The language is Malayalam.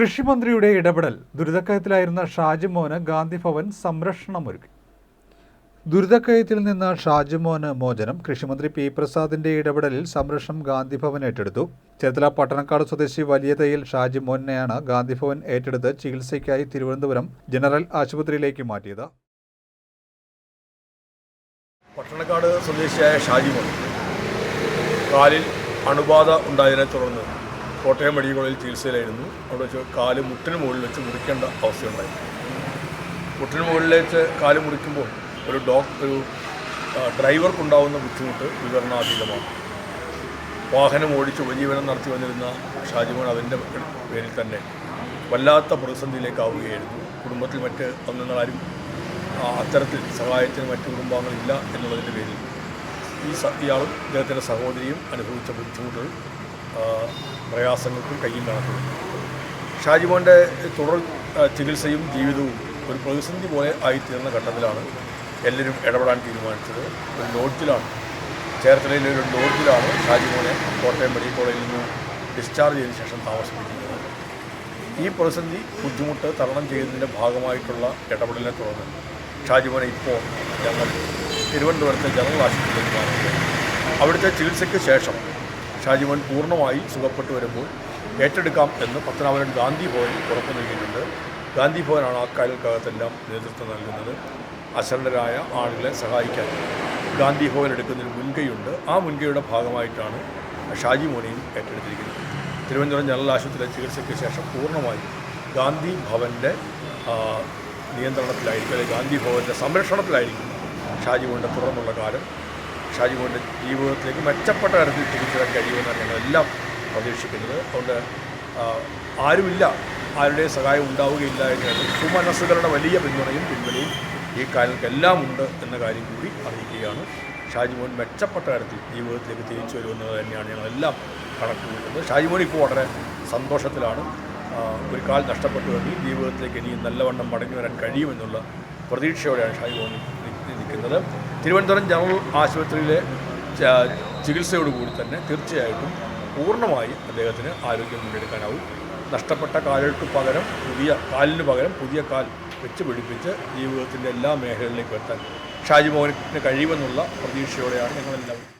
കൃഷിമന്ത്രിയുടെ ഇടപെടൽ. ദുരിതക്കയത്തിലായിരുന്ന ഷാജിമോന് ഗാന്ധി ഗാന്ധിഭവൻ സംരക്ഷണമൊരുക്കി. ദുരിതക്കയത്തിൽ നിന്ന് ഷാജിമോന് മോചനം. കൃഷിമന്ത്രി പി പ്രസാദിന്റെ ഇടപെടലിൽ സംരക്ഷണം ഗാന്ധി ഭവൻ ഏറ്റെടുത്തു. ചേർത്തല പട്ടണക്കാട് സ്വദേശി വലിയ തയ്യൽ ഷാജിമോനെയാണ് ഗാന്ധി ഭവൻ ഏറ്റെടുത്ത് ചികിത്സയ്ക്കായി തിരുവനന്തപുരം ജനറൽ ആശുപത്രിയിലേക്ക് മാറ്റിയത്. പട്ടണക്കാട് സ്വദേശിയായ ഷാജിമോൻ കാലിൽ അണുബാധ ഉണ്ടായതിനെ തുടർന്ന് കോട്ടയം മെഡിക്കൽ കോളേജിൽ ചികിത്സയിലായിരുന്നു. അവിടെ വെച്ച് കാൽ മുട്ടിന് മുകളിൽ വെച്ച് മുറിക്കേണ്ട അവസ്ഥയുണ്ടായി മുട്ടിന് മുകളിൽ വെച്ച് കാൽ മുറിക്കുമ്പോൾ ഒരു ഡോക്ടർ ഒരു ഡ്രൈവർക്കുണ്ടാവുന്ന ബുദ്ധിമുട്ട് വിവരണാതീതമാണ്. വാഹനം ഓടിച്ച് ഉപജീവനം നടത്തി വന്നിരുന്ന ഷാജിമോൻ അതിന്റെ പേരിൽ തന്നെ വല്ലാത്ത പ്രതിസന്ധിയിലേക്കാവുകയായിരുന്നു. കുടുംബത്തിൽ മറ്റ് അംഗങ്ങളാരും അത്തരത്തിൽ സഹായത്തിന് മറ്റ് കുടുംബാംഗങ്ങളില്ല എന്നുള്ളതിന്റെ പേരിൽ ഈ ഇയാളും ഇദ്ദേഹത്തിന്റെ സഹോദരിയും അനുഭവിച്ച ബുദ്ധിമുട്ടുകൾ പ്രയാസങ്ങൾക്കും കയ്യും കണക്കും ഷാജിമോന്റെ തുടർ ചികിത്സയും ജീവിതവും ഒരു പ്രതിസന്ധി പോലെ ആയിത്തീർന്ന ഘട്ടത്തിലാണ് എല്ലാവരും ഇടപെടാൻ തീരുമാനിച്ചത്. ഒരു ലോഡ്ജിലാണ്. ചേർത്തലയിലെ ഒരു ലോഡ്ജിലാണ് ഷാജിമോനെ കോട്ടയം മെഡിക്കൽ കോളേജിൽ നിന്ന് ഡിസ്ചാർജ് ചെയ്തതിനു ശേഷം താമസിപ്പിക്കുന്നത്. ഈ പ്രതിസന്ധി ബുദ്ധിമുട്ട് തരണം ചെയ്യുന്നതിന്റെ ഭാഗമായിട്ടുള്ള ഇടപെടലിനെ തുടർന്ന് ഷാജിമോനെ ഇപ്പോൾ ഞങ്ങൾ തിരുവനന്തപുരത്തെ ജനറൽ ആശുപത്രിയിലേക്ക് മാറുന്നത് അവിടുത്തെ ചികിത്സയ്ക്ക് ശേഷം ഷാജിമോൻ പൂർണമായി സുഖപ്പെട്ടു വരുമ്പോൾ ഏറ്റെടുക്കാം എന്ന് പത്തനാപുരം ഗാന്ധി ഭവനിൽ ഉറപ്പു നൽകിയിട്ടുണ്ട്. ഗാന്ധി ഭവനാണ് ആ കാര്യങ്ങൾക്കകത്തെല്ലാം നേതൃത്വം നൽകുന്നത്. അശരണരായ ആളുകളെ സഹായിക്കാൻ ഗാന്ധി ഭവൻ എടുക്കുന്നതിന് മുൻകൈയുണ്ട്. ആ മുൻകൈയുടെ ഭാഗമായിട്ടാണ് ഷാജി മോനെയും ഏറ്റെടുത്തിരിക്കുന്നത്. തിരുവനന്തപുരം ജനറൽ ആശുപത്രിയിലെ ചികിത്സയ്ക്ക് ശേഷം പൂർണമായി ഗാന്ധി ഭവന്റെ നിയന്ത്രണത്തിലായിരിക്കും അല്ലെങ്കിൽ ഗാന്ധി ഭവന്റെ സംരക്ഷണത്തിലായിരിക്കും ഷാജി മോന്റെ തുടർന്നുള്ള കാലം. ഷാജി മോന്റെ ജീവിതത്തിലേക്ക് മെച്ചപ്പെട്ട തരത്തിൽ തിരിച്ചുവരാൻ കഴിയുമെന്നാണ് ഞങ്ങളെല്ലാം പ്രതീക്ഷിക്കുന്നത്. അതുകൊണ്ട് ആരുമില്ല ആരുടെ സഹായം ഉണ്ടാവുകയില്ല എന്നാണ് സുമനസ്സുകളുടെ വലിയ പിന്തുണയും പിൻവലിയും ഈ കാര്യങ്ങൾക്കെല്ലാം ഉണ്ട് എന്ന കാര്യം കൂടി അറിയിക്കുകയാണ്. ഷാജിമോൻ മെച്ചപ്പെട്ട തരത്തിൽ ജീവിതത്തിലേക്ക് തിരിച്ചു വരുമെന്നത് തന്നെയാണ് ഞങ്ങളെല്ലാം കണക്ക് കൂട്ടുന്നത് ഷാജിമോൻ ഇപ്പോൾ വളരെ സന്തോഷത്തിലാണ്. ഒരു കാൽ നഷ്ടപ്പെട്ടുവെങ്കിൽ ജീവിതത്തിലേക്ക് ഇനിയും നല്ലവണ്ണം മടങ്ങി വരാൻ കഴിയുമെന്നുള്ള പ്രതീക്ഷയോടെയാണ് ഷാജിമോൻ നിൽക്കുന്നത് തിരുവനന്തപുരം ജനറൽ ആശുപത്രിയിലെ ചികിത്സയോടുകൂടി തന്നെ തീർച്ചയായിട്ടും പൂർണമായി അദ്ദേഹത്തിന് ആരോഗ്യം മുന്നെടുക്കാനാവും. നഷ്ടപ്പെട്ട കാലുകൾക്ക് പകരം പുതിയ കാലിന് പകരം പുതിയ കാൽ വെച്ച് പിടിപ്പിച്ച് ജീവിതത്തിന്റെ എല്ലാ മേഖലകളിലേക്കും എത്താൻ ഷാജിമോഹന് കഴിയുമെന്നുള്ള പ്രതീക്ഷയോടെയാണ് ഞങ്ങളെല്ലാവരും